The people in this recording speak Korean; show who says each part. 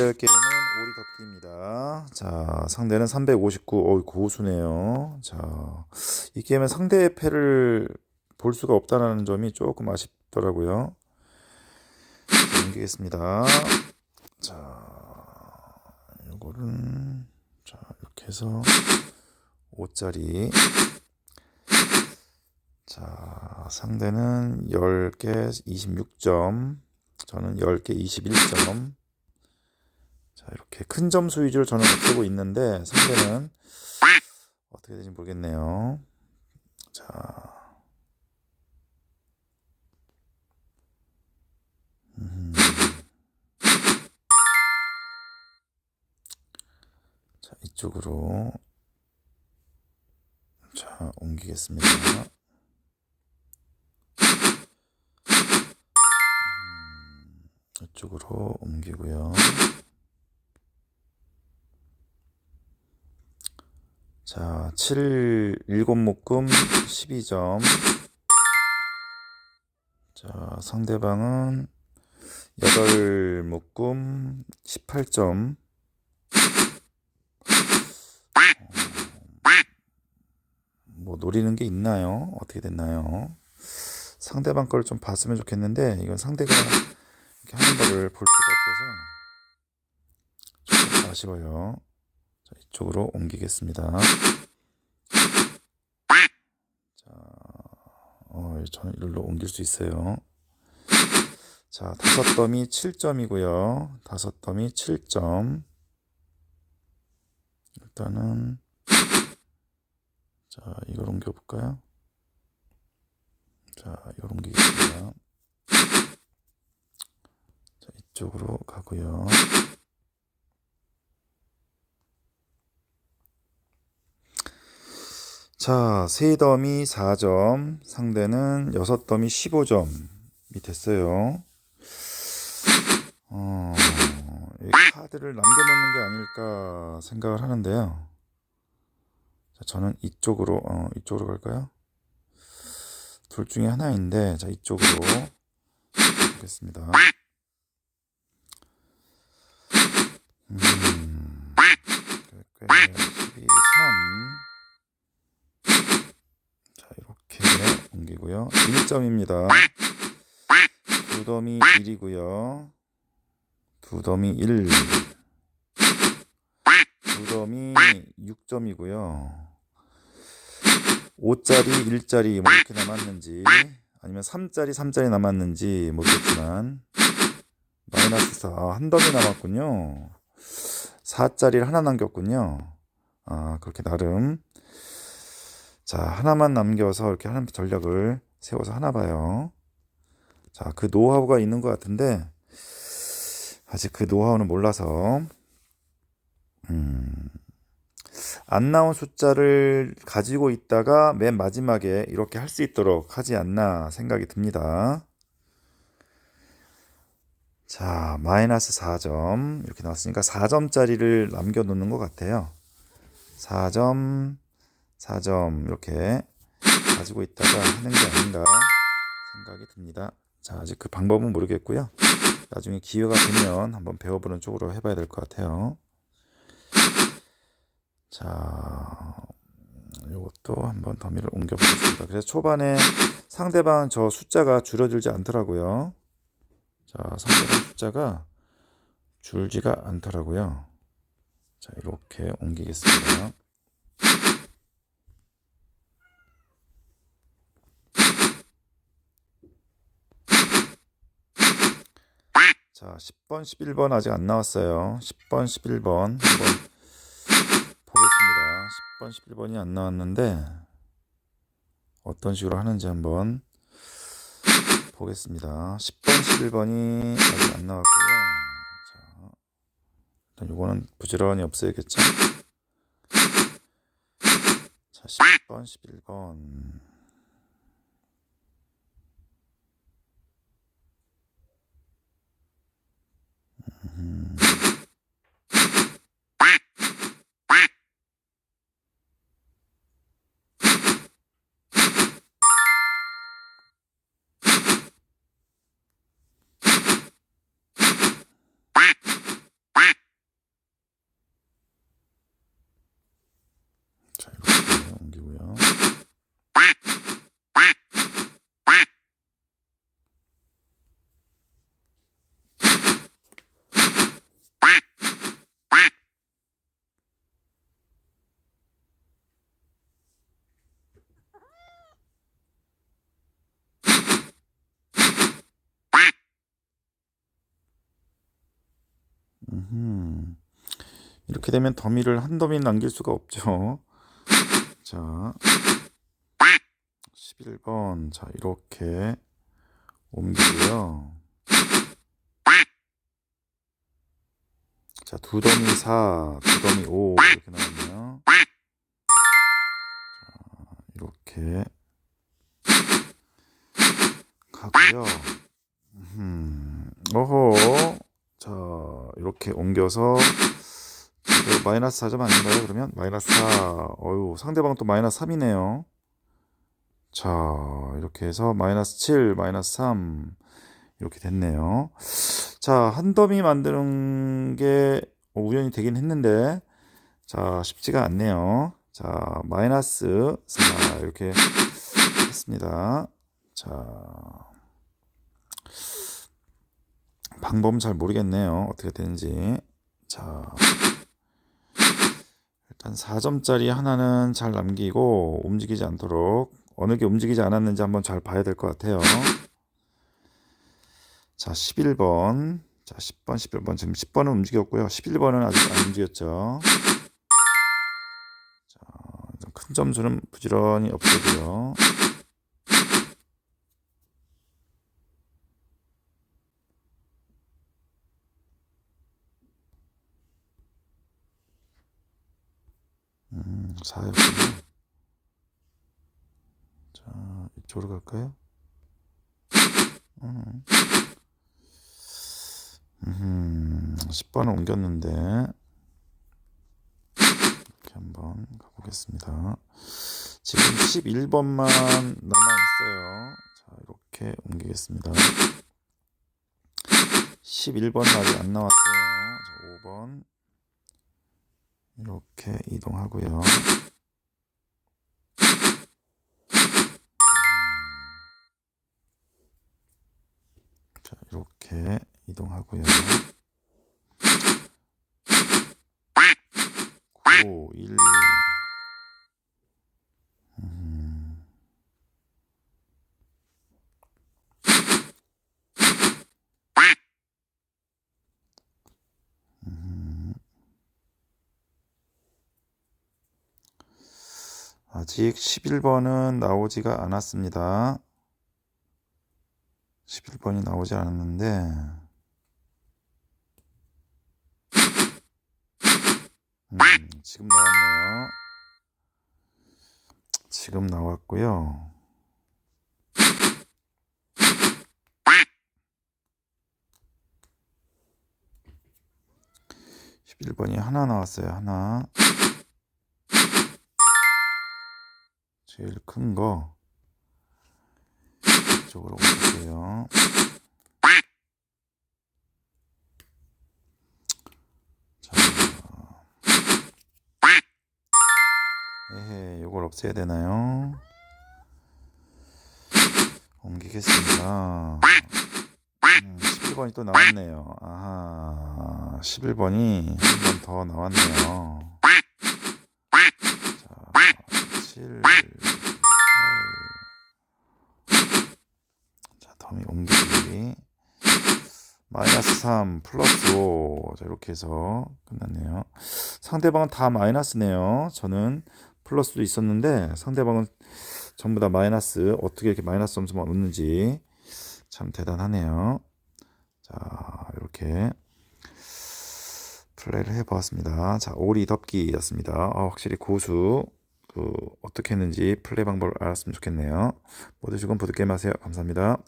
Speaker 1: 될 게임은 오리 덮기입니다. 자, 상대는 359. 어이, 고수네요. 자, 이 게임은 상대의 패를 볼 수가 없다는 점이 조금 아쉽더라고요. 넘기겠습니다. 자, 이거는, 자, 이렇게 해서 5짜리. 자, 상대는 10개 26점. 저는 10개 21점. 자, 이렇게 큰 점수 위주로 저는 앞서고 있는데 상대는 어떻게 되는지 모르겠네요. 자. 음. 자, 이쪽으로 자, 옮기겠습니다. 음, 이쪽으로 옮기고요. 자, 7, 7묶음 12점. 자, 상대방은 8묶음 18점. 뭐 노리는 게 있나요? 어떻게 됐나요? 상대방 걸 좀 봤으면 좋겠는데 이건 상대가 이렇게 하는 거를 볼 수가 없어서 조금 아쉬워요. 자, 이쪽으로 옮기겠습니다. 자, 어, 저는 이리로 옮길 수 있어요. 자, 다섯 더미 7점이고요. 다섯 더미 7점. 일단은 자, 이걸 옮겨 볼까요? 자, 이걸 옮기겠습니다. 자, 이쪽으로 가고요. 자, 세 더미 4점, 상대는 여섯 더미 15점이 됐어요. 어, 이 카드를 남겨놓는 게 아닐까 생각을 하는데요. 자, 저는 이쪽으로, 어, 이쪽으로 갈까요? 둘 중에 하나인데, 자, 이쪽으로 가겠습니다. 음, 꽤, 12, 3. 자, 이렇게 옮기고요. 1점입니다. 두 더미 1이고요. 두 더미 1. 두 더미 6점이고요. 5짜리, 1짜리 뭐 이렇게 남았는지 아니면 3짜리, 3짜리 남았는지 모르겠지만 마이너스 4. 아, 한 더미 남았군요. 4짜리를 하나 남겼군요. 아, 그렇게 나름 자, 하나만 남겨서 이렇게 하는 전략을 세워서 하나 봐요. 자, 그 노하우가 있는 것 같은데 아직 그 노하우는 몰라서 음, 안 나온 숫자를 가지고 있다가 맨 마지막에 이렇게 할 수 있도록 하지 않나 생각이 듭니다. 자, 마이너스 4점 이렇게 나왔으니까 4점짜리를 남겨놓는 것 같아요. 4점, 4점 이렇게 가지고 있다가 하는 게 아닌가 생각이 듭니다. 자, 아직 그 방법은 모르겠고요. 나중에 기회가 되면 한번 배워보는 쪽으로 해봐야 될 것 같아요. 자, 이것도 한번 더미를 옮겨보겠습니다. 그래서 초반에 상대방 저 숫자가 줄어들지 않더라고요. 자, 상대방 숫자가 줄지가 않더라고요. 자, 이렇게 옮기겠습니다. 자, 10번, 11번 아직 안 나왔어요. 10번, 11번 한번 보겠습니다. 10번, 11번이 안 나왔는데 어떤 식으로 하는지 한번 보겠습니다. 10번, 11번이 아직 안 나왔고요. 자, 일단 요거는 부지런히 없애야겠죠? 자, 10번, 11번. 음. 음, 이렇게 되면 더미를 한 더미 남길 수가 없죠. 자, 11번. 자, 이렇게 옮기고요. 자, 두 더미 4, 두 더미 5 이렇게 나왔네요. 자, 이렇게 가고요. 음, 어허. 자, 이렇게 옮겨서 이거 마이너스 4점 아닌가요? 그러면 마이너스 4. 어유, 상대방 또 마이너스 3이네요. 자, 이렇게 해서 마이너스 7, 마이너스 3 이렇게 됐네요. 자, 한 더미 만드는 게 우연히 되긴 했는데 자, 쉽지가 않네요. 자, 마이너스 4 이렇게 했습니다. 자, 방법은 잘 모르겠네요. 어떻게 되는지. 자, 일단 4점짜리 하나는 잘 남기고 움직이지 않도록 어느 게 움직이지 않았는지 한번 잘 봐야 될 것 같아요. 자, 11번. 자, 10번, 11번. 지금 10번은 움직였고요. 11번은 아직 안 움직였죠. 자, 큰 점수는 부지런히 없애고요. 음, 4였군요. 자, 이쪽으로 갈까요? 음. 음, 10번을 옮겼는데 이렇게 한번 가보겠습니다. 지금 11번만 남아 있어요. 자, 이렇게 옮기겠습니다. 11번 아직 안 나왔어요. 자, 5번 이렇게 이동하고요. 자, 이렇게 이동하고요. 고, 1, 2, 아직 11번은 나오지가 않았습니다. 11번이 나오지 않았는데 음, 지금 나왔네요. 지금 나왔고요. 십일 번이 하나 나왔어요. 하나. 제일 큰 거. 이쪽으로 옮길게요. 자, 에헤, 이걸 없애야 되나요? 옮기겠습니다. 음, 11번이 또 나왔네요. 아하, 11번이 한 번 더 나왔네요. 자, 7, 8. 자, 더미 옮기기. 마이너스 3 플러스 5. 자, 이렇게 해서 끝났네요. 상대방은 다 마이너스네요. 저는 플러스도 있었는데 상대방은 전부 다 마이너스. 어떻게 이렇게 마이너스 점수만 얻는지 참 대단하네요. 자, 이렇게 플레이를 해보았습니다. 자, 오리 덮기였습니다. 아, 확실히 고수. 그 어떻게 했는지 플레이 방법을 알았으면 좋겠네요. 모두 즐거운 보드게임 하세요. 감사합니다.